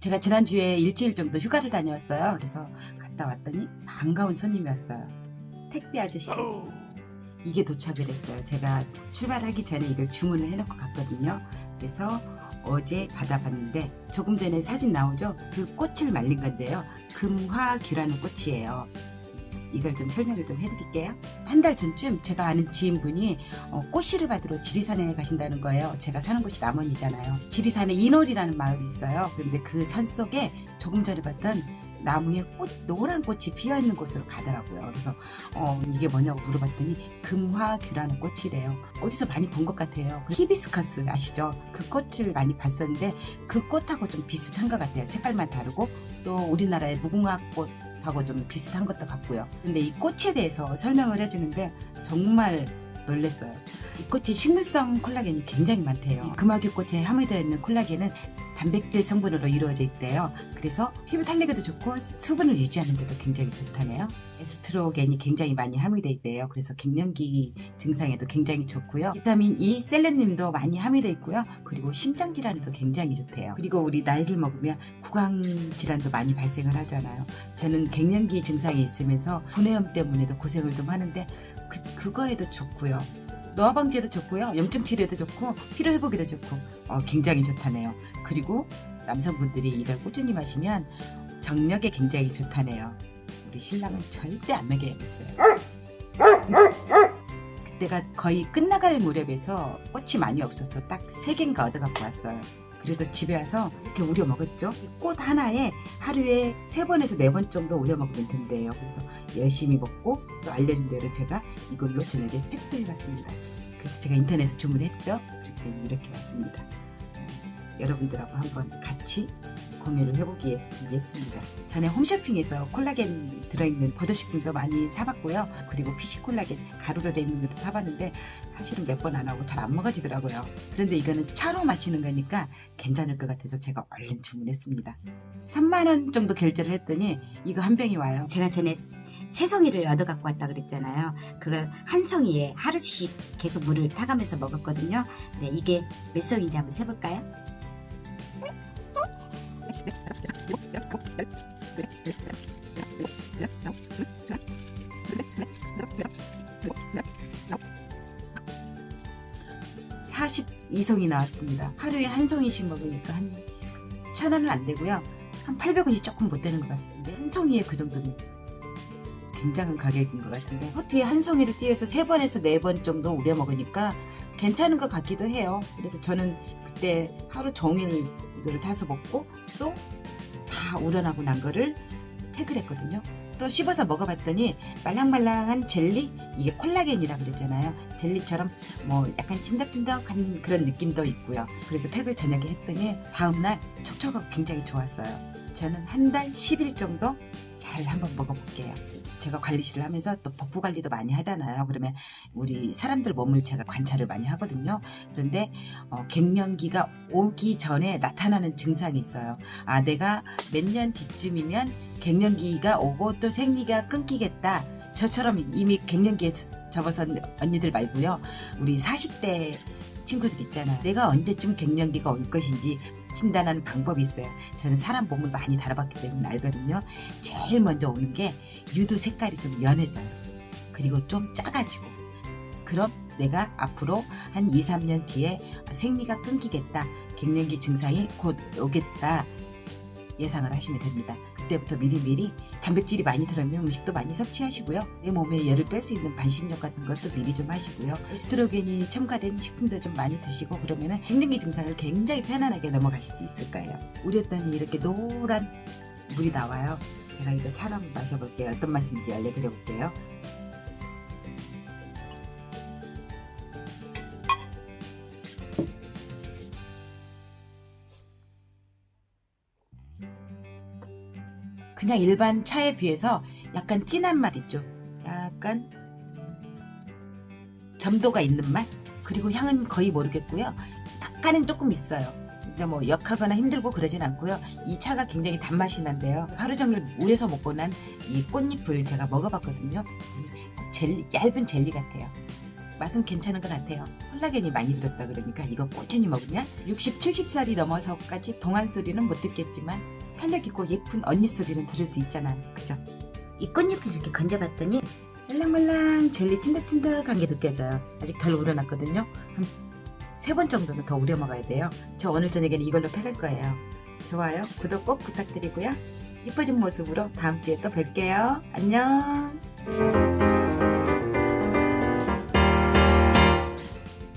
제가 지난주에 일주일 정도 휴가를 다녀왔어요. 그래서 갔다 왔더니 반가운 손님이 왔어요. 택배 아저씨. 이게 도착을 했어요. 제가 출발하기 전에 이걸 주문을 해놓고 갔거든요. 그래서 어제 받아봤는데 조금 전에 사진 나오죠? 그 꽃을 말린 건데요. 금화규라는 꽃이에요. 이걸 좀 설명을 좀 해드릴게요. 한 달 전쯤 제가 아는 지인분이 어, 꽃씨를 받으러 지리산에 가신다는 거예요. 제가 사는 곳이 남원이잖아요. 지리산에 인월이라는 마을이 있어요. 그런데 그 산 속에 조금 전에 봤던 나무에 꽃, 노란 꽃이 피어 있는 곳으로 가더라고요. 그래서 어, 이게 뭐냐고 물어봤더니 금화규라는 꽃이래요. 어디서 많이 본 것 같아요. 그 히비스커스 아시죠? 그 꽃을 많이 봤었는데 그 꽃하고 좀 비슷한 것 같아요. 색깔만 다르고 또 우리나라의 무궁화 꽃 하고 좀 비슷한 것도 같고요. 근데 이 꽃에 대해서 설명을 해주는데 정말 놀랐어요. 이 꽃이 식물성 콜라겐이 굉장히 많대요. 금화규 꽃에 함유되어 있는 콜라겐은 단백질 성분으로 이루어져 있대요. 그래서 피부 탄력에도 좋고 수- 수분을 유지하는 데도 굉장히 좋다네요. 에스트로겐이 굉장히 많이 함유되어 있대요. 그래서 갱년기 증상에도 굉장히 좋고요. 비타민 E, 셀레늄도 많이 함유되어 있고요. 그리고 심장 질환에도 굉장히 좋대요. 그리고 우리 나이를 먹으면 구강 질환도 많이 발생을 하잖아요. 저는 갱년기 증상이 있으면서 분해염 때문에도 고생을 좀 하는데 그, 그거에도 좋고요. 노화 방지에도 좋고요. 염증 치료에도 좋고 피로 회복에도 좋고 어, 굉장히 좋다네요. 그리고 남성분들이 이걸 꾸준히 마시면 정력에 굉장히 좋다네요. 우리 신랑은 절대 안 먹여야겠어요. 그때가 거의 끝나갈 무렵에서 꽃이 많이 없어서 딱세 개인가 얻어갖고 왔어요. 그래서 집에 와서 이렇게 우려 먹었죠. 이꽃 하나에 하루에 세 번에서 네 번 정도 우려 먹으면 된대요. 그래서 열심히 먹고 또 알려준 대로 제가 이걸로 저녁에 팩트해봤습니다. 그래서 제가 인터넷에 주문했죠. 그랬더니 이렇게 왔습니다. 여러분들하고 한번 같이 공유를 위해서입니다. 전에 홈쇼핑에서 콜라겐 들어있는 보조식품도 많이 사봤고요. 그리고 피시 콜라겐 가루로 되어 있는 것도 사봤는데 사실은 몇 번 안 하고 잘 안 먹어지더라고요. 그런데 이거는 차로 마시는 거니까 괜찮을 것 같아서 제가 얼른 주문했습니다. 3만 원 정도 결제를 했더니 이거 한 병이 와요. 제가 전에 새송이를 얻어 갖고 왔다 그랬잖아요. 그걸 한 송이에 하루씩 계속 물을 타가면서 먹었거든요. 네, 이게 몇 송인지 한번 세볼까요? 42송이 나왔습니다. 하루에 한 송이씩 먹으니까 한 천 원은 안 되고요. 한 800원이 조금 못 되는 것 같은데 한 송이에 그 정도면 굉장한 가격인 것 같은데 어떻게 한 송이를 띄어서 세 번에서 네 번 정도 우려 먹으니까 괜찮은 것 같기도 해요. 그래서 저는 그때 하루 종일 이거를 타서 먹고 또 다 우려나고 난 거를 팩을 했거든요. 또 씹어서 먹어봤더니 말랑말랑한 젤리 이게 콜라겐이라 그랬잖아요. 젤리처럼 뭐 약간 찐득찐득한 그런 느낌도 있고요. 그래서 팩을 저녁에 했더니 다음날 촉촉하고 굉장히 좋았어요. 저는 한 달 10일 정도 잘 한번 먹어볼게요. 제가 관리실을 하면서 또 복부 관리도 많이 하잖아요. 그러면 우리 사람들 몸을 제가 관찰을 많이 하거든요. 그런데 어, 갱년기가 오기 전에 나타나는 증상이 있어요. 아, 내가 몇 년 뒤쯤이면 갱년기가 오고 또 생리가 끊기겠다. 저처럼 이미 갱년기에 접어선 언니들 말고요. 우리 40대 친구들 있잖아요. 내가 언제쯤 갱년기가 올 것인지 진단하는 방법이 있어요. 저는 사람 몸을 많이 다뤄봤기 때문에 알거든요. 제일 먼저 오는 게 유두 색깔이 좀 연해져요. 그리고 좀 작아지고. 그럼 내가 앞으로 한 2, 3년 뒤에 생리가 끊기겠다. 갱년기 증상이 곧 오겠다. 예상을 하시면 됩니다. 그때부터 미리미리 단백질이 많이 들어있는 음식도 많이 섭취하시고요. 내 몸에 열을 뺄 수 있는 반신욕 같은 것도 미리 좀 하시고요. 에스트로겐이 첨가된 식품도 좀 많이 드시고 그러면은 갱년기 증상을 굉장히 편안하게 넘어가실 수 있을 거예요. 우렸더니 이렇게 노란 물이 나와요. 제가 이거 차로 한번 마셔볼게요. 어떤 맛인지 알려드려볼게요. 그냥 일반 차에 비해서 약간 진한 맛 있죠. 약간 점도가 있는 맛. 그리고 향은 거의 모르겠고요. 약간은 조금 있어요. 뭐 역하거나 힘들고 그러진 않고요. 이 차가 굉장히 단맛이 난데요. 하루 종일 우려서 먹고 난 이 꽃잎을 제가 먹어봤거든요. 젤리, 얇은 젤리 같아요. 맛은 괜찮은 것 같아요. 콜라겐이 많이 들었다 그러니까 이거 꾸준히 먹으면 60, 70살이 넘어서까지 동안 소리는 못 듣겠지만 탄력 있고 예쁜 언니 소리는 들을 수 있잖아요. 그죠? 이 꽃잎을 이렇게 건져봤더니 말랑말랑 젤리 찐득찐득한 게 느껴져요. 아직 덜 우려놨거든요. 한 세 번 정도는 더 우려 먹어야 돼요. 저 오늘 저녁에는 이걸로 패갈 거예요. 좋아요. 구독 꼭 부탁드리고요. 이뻐진 모습으로 다음 주에 또 뵐게요. 안녕.